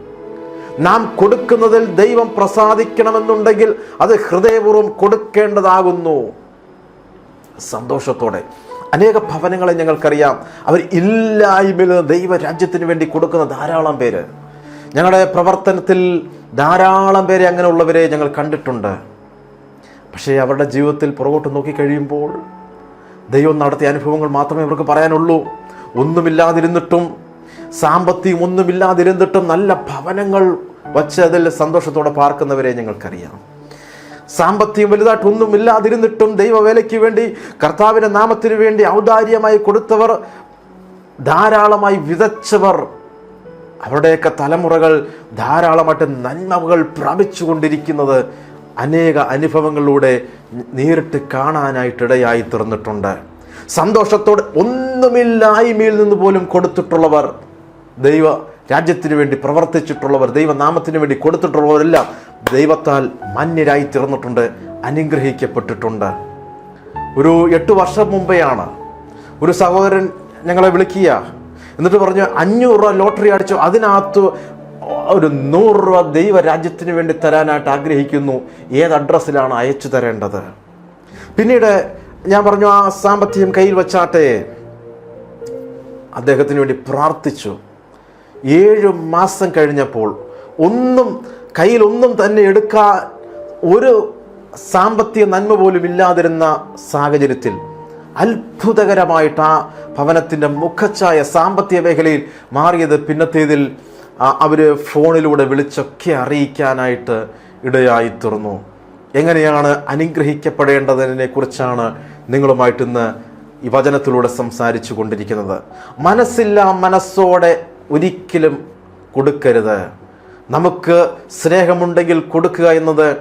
നാം കൊടുക്കുന്നതിൽ ദൈവം പ്രസാദിക്കണമെന്നുണ്ടെങ്കിൽ അത് ഹൃദയപൂർവം കൊടുക്കേണ്ടതാകുന്നു. സന്തോഷത്തോടെ. അനേക ഭവനങ്ങളെ ഞങ്ങൾക്കറിയാം. അവർ ഇല്ലായ്മയിൽ ദൈവരാജ്യത്തിന് വേണ്ടി കൊടുക്കുന്ന ധാരാളം പേര്. ഞങ്ങളുടെ പ്രവർത്തനത്തിൽ ധാരാളം പേരെ അങ്ങനെയുള്ളവരെ ഞങ്ങൾ കണ്ടിട്ടുണ്ട്. പക്ഷേ അവരുടെ ജീവിതത്തിൽ പുറകോട്ട് നോക്കിക്കഴിയുമ്പോൾ ദൈവം നടത്തിയ അനുഭവങ്ങൾ മാത്രമേ അവർക്ക് പറയാനുള്ളൂ. ഒന്നുമില്ലാതിരുന്നിട്ടും സാമ്പത്തികം ഒന്നുമില്ലാതിരുന്നിട്ടും നല്ല ഭവനങ്ങൾ വച്ച് അതിൽ സന്തോഷത്തോടെ പാർക്കുന്നവരെ ഞങ്ങൾക്കറിയാം. സാമ്പത്തികം വലുതായിട്ടൊന്നും ഇല്ലാതിരുന്നിട്ടും ദൈവവേലയ്ക്ക് വേണ്ടി കർത്താവിന്റെ നാമത്തിന് വേണ്ടി ഔദാര്യമായി കൊടുത്തവർ ധാരാളമായി വിതച്ചവർ അവരുടെയൊക്കെ തലമുറകൾ ധാരാളമായിട്ട് നന്മകൾ പ്രാപിച്ചുകൊണ്ടിരിക്കുന്നത് അനേക അനുഭവങ്ങളിലൂടെ നേരിട്ട് കാണാനായിട്ടിടയായി തീർന്നിട്ടുണ്ട്. സന്തോഷത്തോടെ ഒന്നുമില്ലായ്മയിൽ നിന്ന് പോലും കൊടുത്തിട്ടുള്ളവർ ദൈവ രാജ്യത്തിന് വേണ്ടി പ്രവർത്തിച്ചിട്ടുള്ളവർ ദൈവനാമത്തിന് വേണ്ടി കൊടുത്തിട്ടുള്ളവരെല്ലാം ദൈവത്താൽ മാന്യരായി തീർന്നിട്ടുണ്ട് അനുഗ്രഹിക്കപ്പെട്ടിട്ടുണ്ട്. ഒരു എട്ട് വർഷം മുമ്പെയാണ് ഒരു സഹോദരൻ ഞങ്ങളെ വിളിക്കുക. എന്നിട്ട് പറഞ്ഞു അഞ്ഞൂറ് രൂപ ലോട്ടറി അടിച്ചു. അതിനകത്ത് ഒരു നൂറ് രൂപ ദൈവരാജ്യത്തിന് വേണ്ടി തരാനായിട്ട് ആഗ്രഹിക്കുന്നു. ഏത് അഡ്രസ്സിലാണ് അയച്ചു തരേണ്ടത്? പിന്നീട് ഞാൻ പറഞ്ഞു ആ സാമ്പത്തികം കയ്യിൽ വച്ചാട്ടെ. അദ്ദേഹത്തിന് വേണ്ടി പ്രാർത്ഥിച്ചു. ഏഴ് മാസം കഴിഞ്ഞപ്പോൾ ഒന്നും കയ്യിൽ ഒന്നും തന്നെ എടുക്കാൻ ഒരു സാമ്പത്തിക നന്മ പോലും ഇല്ലാതിരുന്ന സാഹചര്യത്തിൽ അത്ഭുതകരമായിട്ട് ആ ഭവനത്തിന്റെ മുഖച്ഛായ സാമ്പത്തിക മേഖലയിൽ മാറിയത് പിന്നത്തേതിൽ അവർ ഫോണിലൂടെ വിളിച്ചൊക്കെ അറിയിക്കാനായിട്ട് ഇടയായി തീർന്നു എങ്ങനെയാണ് അനുഗ്രഹിക്കപ്പെടേണ്ടതിനെ കുറിച്ചാണ് നിങ്ങളുമായിട്ട് ഇന്ന് ഈ വചനത്തിലൂടെ സംസാരിച്ചു കൊണ്ടിരിക്കുന്നത്. മനസ്സില്ല മനസ്സോടെ ഒരിക്കലും കൊടുക്കരുത്. നമുക്ക് സ്നേഹമുണ്ടെങ്കിൽ കൊടുക്കുക എന്നത്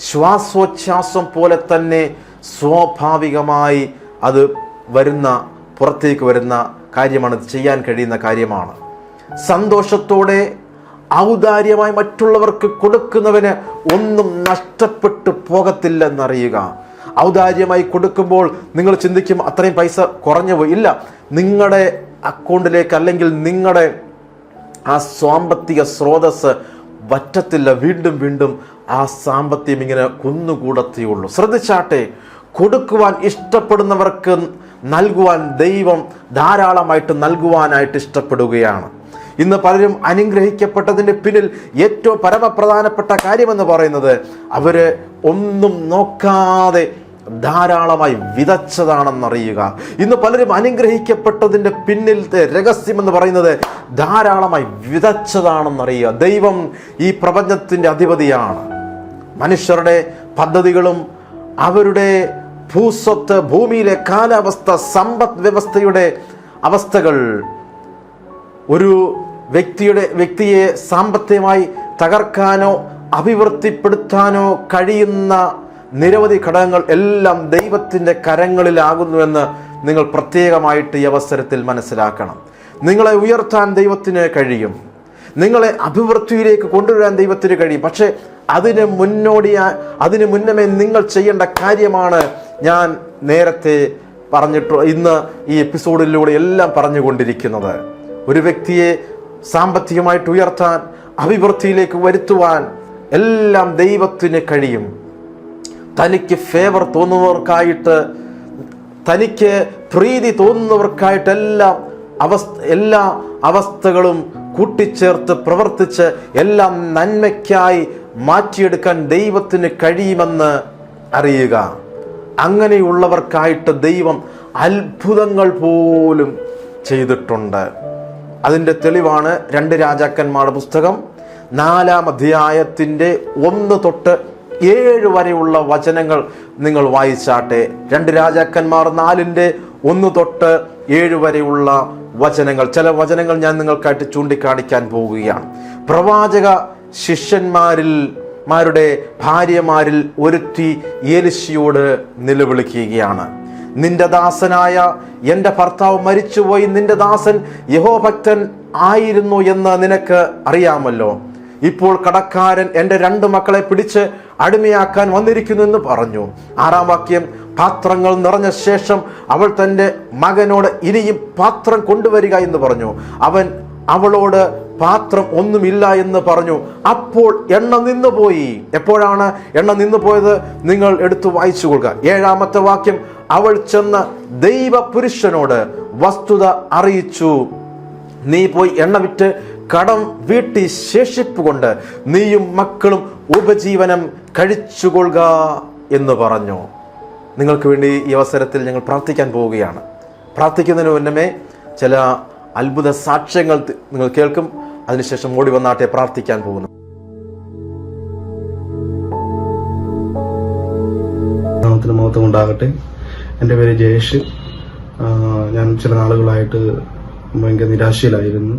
ശ്വാസോച്ഛ്വാസം പോലെ തന്നെ സ്വാഭാവികമായി അത് വരുന്ന പുറത്തേക്ക് വരുന്ന കാര്യമാണ് ചെയ്യാൻ കഴിയുന്ന കാര്യമാണ്. സന്തോഷത്തോടെ ഔദാര്യമായി മറ്റുള്ളവർക്ക് കൊടുക്കുന്നവന് ഒന്നും നഷ്ടപ്പെട്ടു പോകത്തില്ലെന്നറിയുക. ഔദാര്യമായി കൊടുക്കുമ്പോൾ നിങ്ങൾ ചിന്തിക്കും അത്രയും പൈസ കുറഞ്ഞു പോയി. ഇല്ല നിങ്ങളുടെ അക്കൗണ്ടിലേക്ക് അല്ലെങ്കിൽ നിങ്ങളുടെ ആ സാമ്പത്തിക സ്രോതസ് വറ്റത്തില്ല. വീണ്ടും വീണ്ടും ആ സാമ്പത്തികം ഇങ്ങനെ കുന്നുകൂടത്തേയുള്ളൂ ശ്രദ്ധിച്ചാട്ടെ കൊടുക്കുവാൻ ഇഷ്ടപ്പെടുന്നവർക്ക് നൽകുവാൻ ദൈവം ധാരാളമായിട്ട് നൽകുവാനായിട്ട് ഇഷ്ടപ്പെടുകയാണ്. ഇന്ന് പലരും അനുഗ്രഹിക്കപ്പെട്ടതിന്റെ പിന്നിൽ ഏറ്റവും പരമപ്രധാനപ്പെട്ട കാര്യമെന്ന് പറയുന്നത് അവർ ഒന്നും നോക്കാതെ ധാരാളമായി വിതച്ചതാണെന്നറിയുക. ഇന്ന് പലരും അനുഗ്രഹിക്കപ്പെട്ടതിന്റെ പിന്നിലത്തെ രഹസ്യം എന്ന് പറയുന്നത് ധാരാളമായി വിതച്ചതാണെന്നറിയുക. ദൈവം ഈ പ്രപഞ്ചത്തിന്റെ അധിപതിയാണ്. മനുഷ്യരുടെ പദ്ധതികളും അവരുടെ ഭൂസ്വത്ത് ഭൂമിയിലെ കാലാവസ്ഥ സമ്പദ് വ്യവസ്ഥയുടെ അവസ്ഥകൾ ഒരു വ്യക്തിയുടെ വ്യക്തിയെ സാമ്പത്തികമായി തകർക്കാനോ അഭിവൃദ്ധിപ്പെടുത്താനോ കഴിയുന്ന നിരവധി ഘടകങ്ങൾ എല്ലാം ദൈവത്തിന്റെ കരങ്ങളിലാകുന്നുവെന്ന് നിങ്ങൾ പ്രത്യേകമായിട്ട് ഈ അവസരത്തിൽ മനസ്സിലാക്കണം. നിങ്ങളെ ഉയർത്താൻ ദൈവത്തിന് കഴിയും. നിങ്ങളെ അഭിവൃദ്ധിയിലേക്ക് കൊണ്ടുവരാൻ ദൈവത്തിന് കഴിയും. പക്ഷേ അതിന് മുന്നോടിയാ അതിന് മുന്നമേ നിങ്ങൾ ചെയ്യേണ്ട കാര്യമാണ് ഞാൻ നേരത്തെ പറഞ്ഞിട്ട് ഇന്ന് ഈ എപ്പിസോഡിലൂടെ എല്ലാം പറഞ്ഞുകൊണ്ടിരിക്കുന്നത്. ഒരു വ്യക്തിയെ സാമ്പത്തികമായിട്ട് ഉയർത്താൻ അഭിവൃദ്ധിയിലേക്ക് വരുത്തുവാൻ എല്ലാം ദൈവത്തിന് കഴിയും. തനിക്ക് ഫേവർ തോന്നുന്നവർക്കായിട്ട് തനിക്ക് പ്രീതി തോന്നുന്നവർക്കായിട്ടെല്ലാം അവസ്ഥ എല്ലാ അവസ്ഥകളും കൂട്ടിച്ചേർത്ത് പ്രവർത്തിച്ച് എല്ലാം നന്മയ്ക്കായി മാറ്റിയെടുക്കാൻ ദൈവത്തിന് കഴിയുമെന്ന് അറിയുക. അങ്ങനെയുള്ളവർക്കായിട്ട് ദൈവം അത്ഭുതങ്ങൾ പോലും ചെയ്തിട്ടുണ്ട്. അതിന്റെ തെളിവാണ് രണ്ട് രാജാക്കന്മാരുടെ പുസ്തകം. നാലാം അധ്യായത്തിന്റെ ഒന്ന് തൊട്ട് ഏഴ് വരെയുള്ള വചനങ്ങൾ നിങ്ങൾ വായിച്ചാട്ടെ. രണ്ട് രാജാക്കന്മാർ നാലിന്റെ ഒന്ന് തൊട്ട് ഏഴ് വരെയുള്ള വചനങ്ങൾ. ചില വചനങ്ങൾ ഞാൻ നിങ്ങൾക്കായിട്ട് ചൂണ്ടിക്കാണിക്കാൻ പോവുകയാണ്. പ്രവാചക ശിഷ്യന്മാരിൽ മാരുടെ ഭാര്യമാരിൽ ഒരുത്തി ഏലിശിയോട് നിലവിളിക്കുകയാണ്. നിന്റെ ദാസനായ എന്റെ ഭർത്താവ് മരിച്ചുപോയി നിന്റെ ദാസൻ യഹോഭക്തൻ ആയിരുന്നു എന്ന് നിനക്ക് അറിയാമല്ലോ. ഇപ്പോൾ കടക്കാരൻ എന്റെ രണ്ട് മക്കളെ പിടിച്ച് അടിമയാക്കാൻ വന്നിരിക്കുന്നു എന്ന് പറഞ്ഞു. ആറാം വാക്യം പാത്രങ്ങൾ നിറഞ്ഞ ശേഷം അവൾ തന്റെ മകനോട് ഇനിയും പാത്രം കൊണ്ടുവരിക എന്ന് പറഞ്ഞു. അവൻ അവളോട് പാത്രം ഒന്നുമില്ല എന്ന് പറഞ്ഞു. അപ്പോൾ എണ്ണ നിന്നുപോയി. എപ്പോഴാണ് എണ്ണ നിന്നു പോയത് നിങ്ങൾ എടുത്തു വായിച്ചു കൊടുക്കുക ഏഴാമത്തെ വാക്യം അവൾ ചെന്ന് ദൈവ പുരുഷനോട് വസ്തുത അറിയിച്ചു. നീ പോയി എണ്ണ വിറ്റ് കടം വീട്ടി ശേഷിപ്പ് കൊണ്ട് നീയും മക്കളും ഉപജീവനം കഴിച്ചുകൊള്ളുക എന്ന് പറഞ്ഞു. നിങ്ങൾക്ക് വേണ്ടി ഈ അവസരത്തിൽ ഞങ്ങൾ പ്രാർത്ഥിക്കാൻ പോവുകയാണ്. പ്രാർത്ഥിക്കുന്നതിന് മുന്നമേ ചില അത്ഭുത സാക്ഷ്യങ്ങൾ നിങ്ങൾ കേൾക്കും. അതിനുശേഷം ഓടി വന്നാട്ടെ പ്രാർത്ഥിക്കാൻ പോകുന്നു. നാമത്തിന് മഹത്വം ഉണ്ടാകട്ടെ. എന്റെ പേര് ജയേഷ്. ഞാൻ ചില നാളുകളായിട്ട് ഭയങ്കര നിരാശയിലായിരുന്നു.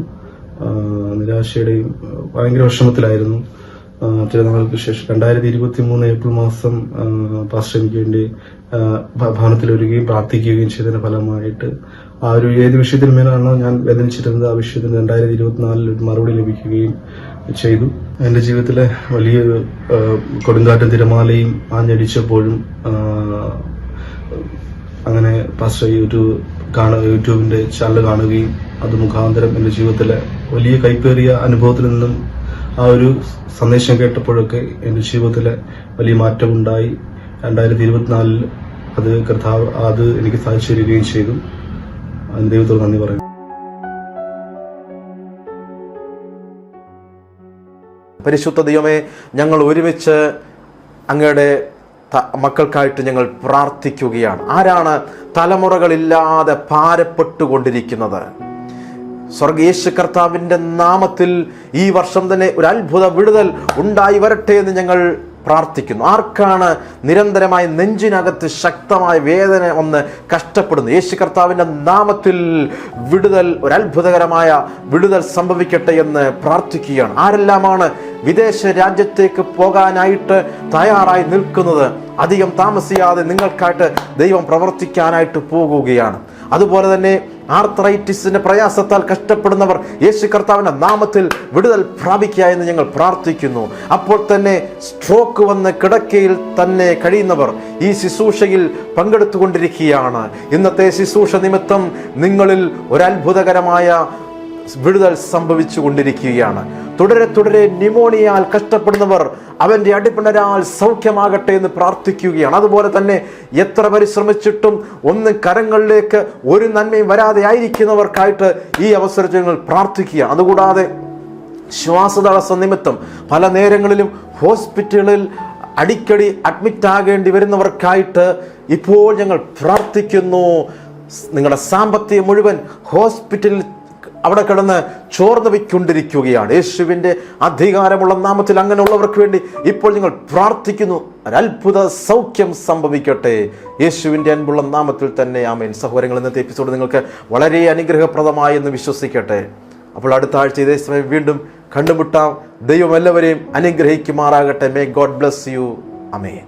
നിരാശയുടെയും ഭയങ്കര വിഷമത്തിലായിരുന്നു. ചില നാളുകൾക്ക് ശേഷം രണ്ടായിരത്തി ഇരുപത്തി മൂന്ന് ഏപ്രിൽ മാസം പാസ്റ്റർ എനിക്ക് വേണ്ടി ഭവനത്തിൽ വരികയും പ്രാർത്ഥിക്കുകയും ചെയ്തതിന്റെ ഫലമായിട്ട് ആ ഒരു ഏത് വിഷയത്തിൽ മേലാണോ ഞാൻ വേദനിച്ചിരുന്നത് ആ വിഷയത്തിന് രണ്ടായിരത്തി ഇരുപത്തിനാലിൽ ഒരു മറുപടി ലഭിക്കുകയും ചെയ്തു. എന്റെ ജീവിതത്തിലെ വലിയ കൊടുങ്കാറ്റും തിരമാലയും ആഞ്ഞടിച്ചപ്പോഴും അങ്ങനെ പാസ്റ്റർ യൂട്യൂബ് കാണ യൂട്യൂബിന്റെ ചാനൽ കാണുകയും അത് മുഖാന്തരം എന്റെ ജീവിതത്തിലെ വലിയ കൈപ്പേറിയ അനുഭവത്തിൽ നിന്നും ആ ഒരു സന്ദേശം കേട്ടപ്പോഴൊക്കെ എന്റെ ജീവിതത്തിലെ വലിയ മാറ്റമുണ്ടായി. രണ്ടായിരത്തി ഇരുപത്തിനാലിൽ അത് കർത്താവ് അത് എനിക്ക് സാധിച്ചു തരികയും ചെയ്തു. അതിന് ദൈവത്തോട് നന്ദി പറയുന്നു. പരിശുദ്ധ ദൈവമേ ഞങ്ങൾ ഒരുമിച്ച് അങ്ങയുടെ മക്കൾക്കായിട്ട് ഞങ്ങൾ പ്രാർത്ഥിക്കുകയാണ്. ആരാണ് തലമുറകളില്ലാതെ പാരപ്പെട്ടുകൊണ്ടിരിക്കുന്നത് സ്വർഗേശു കർത്താവിന്റെ നാമത്തിൽ ഈ വർഷം തന്നെ ഒരു അത്ഭുത വിടുതൽ ഉണ്ടായി വരട്ടെ എന്ന് ഞങ്ങൾ പ്രാർത്ഥിക്കുന്നു. ആർക്കാണ് നിരന്തരമായി നെഞ്ചിനകത്ത് ശക്തമായ വേദന ഒന്ന് കഷ്ടപ്പെടുന്നു യേശു കർത്താവിന്റെ നാമത്തിൽ വിടുതൽ ഒരു അത്ഭുതകരമായ വിടുതൽ സംഭവിക്കട്ടെ എന്ന് പ്രാർത്ഥിക്കുകയാണ്. ആരെല്ലാമാണ് വിദേശ രാജ്യത്തേക്ക് പോകാനായിട്ട് തയ്യാറായി നിൽക്കുന്നത്? അധികം താമസിയാതെ നിങ്ങൾക്കായിട്ട് ദൈവം പ്രവർത്തിക്കാനായിട്ട് പോകുകയാണ്. അതുപോലെ തന്നെ ആർത്രൈറ്റിസിന്റെ പ്രയാസത്താൽ കഷ്ടപ്പെടുന്നവർ യേശു കർത്താവിന്റെ നാമത്തിൽ വിടുതൽ പ്രാപിക്കുക എന്ന് ഞങ്ങൾ പ്രാർത്ഥിക്കുന്നു. അപ്പോൾ തന്നെ സ്ട്രോക്ക് വന്ന് കിടക്കയിൽ തന്നെ കഴിയുന്നവർ ഈ ശുശ്രൂഷയിൽ പങ്കെടുത്തുകൊണ്ടിരിക്കുകയാണ്. ഇന്നത്തെ ശുശ്രൂഷ നിമിത്തം നിങ്ങളിൽ ഒരു അത്ഭുതകരമായ വിടുതൽ സംഭവിച്ചു കൊണ്ടിരിക്കുകയാണ് തുടരെ തുടരെ ന്യൂമോണിയാൽ കഷ്ടപ്പെടുന്നവർ അവന്റെ അടിപ്പിണരാൽ സൗഖ്യമാകട്ടെ എന്ന് പ്രാർത്ഥിക്കുകയാണ്. അതുപോലെ തന്നെ എത്ര പരിശ്രമിച്ചിട്ടും ഒന്ന് കരങ്ങളിലേക്ക് ഒരു നന്മയും വരാതെ ആയിരിക്കുന്നവർക്കായിട്ട് ഈ അവസരത്തിൽ പ്രാർത്ഥിക്കുകയാണ് അതുകൂടാതെ ശ്വാസതടസ്സ നിമിത്തം പല നേരങ്ങളിലും ഹോസ്പിറ്റലിൽ അടിക്കടി അഡ്മിറ്റ് ആകേണ്ടി വരുന്നവർക്കായിട്ട് ഇപ്പോൾ ഞങ്ങൾ പ്രാർത്ഥിക്കുന്നു. നിങ്ങളുടെ സാമ്പത്തികം മുഴുവൻ ഹോസ്പിറ്റലിൽ അവിടെ കിടന്ന് ചോർന്ന് വയ്ക്കൊണ്ടിരിക്കുകയാണ് യേശുവിന്റെ അധികാരമുള്ള നാമത്തിൽ അങ്ങനെയുള്ളവർക്ക് വേണ്ടി ഇപ്പോൾ നിങ്ങൾ പ്രാർത്ഥിക്കുന്നു. ഒരത്ഭുത സൗഖ്യം സംഭവിക്കട്ടെ. യേശുവിന്റെ അൻപുള്ള നാമത്തിൽ തന്നെ ആമേൻ. സഹോദരങ്ങൾ ഇന്നത്തെ എപ്പിസോഡ് നിങ്ങൾക്ക് വളരെ അനുഗ്രഹപ്രദമായി എന്ന് വിശ്വസിക്കട്ടെ. അപ്പോൾ അടുത്ത ആഴ്ച ഇതേ സമയം വീണ്ടും കണ്ടുമുട്ടാം. ദൈവം എല്ലാവരെയും അനുഗ്രഹിക്കുമാറാകട്ടെ. മേ ഗോഡ് ബ്ലസ് യു അമേ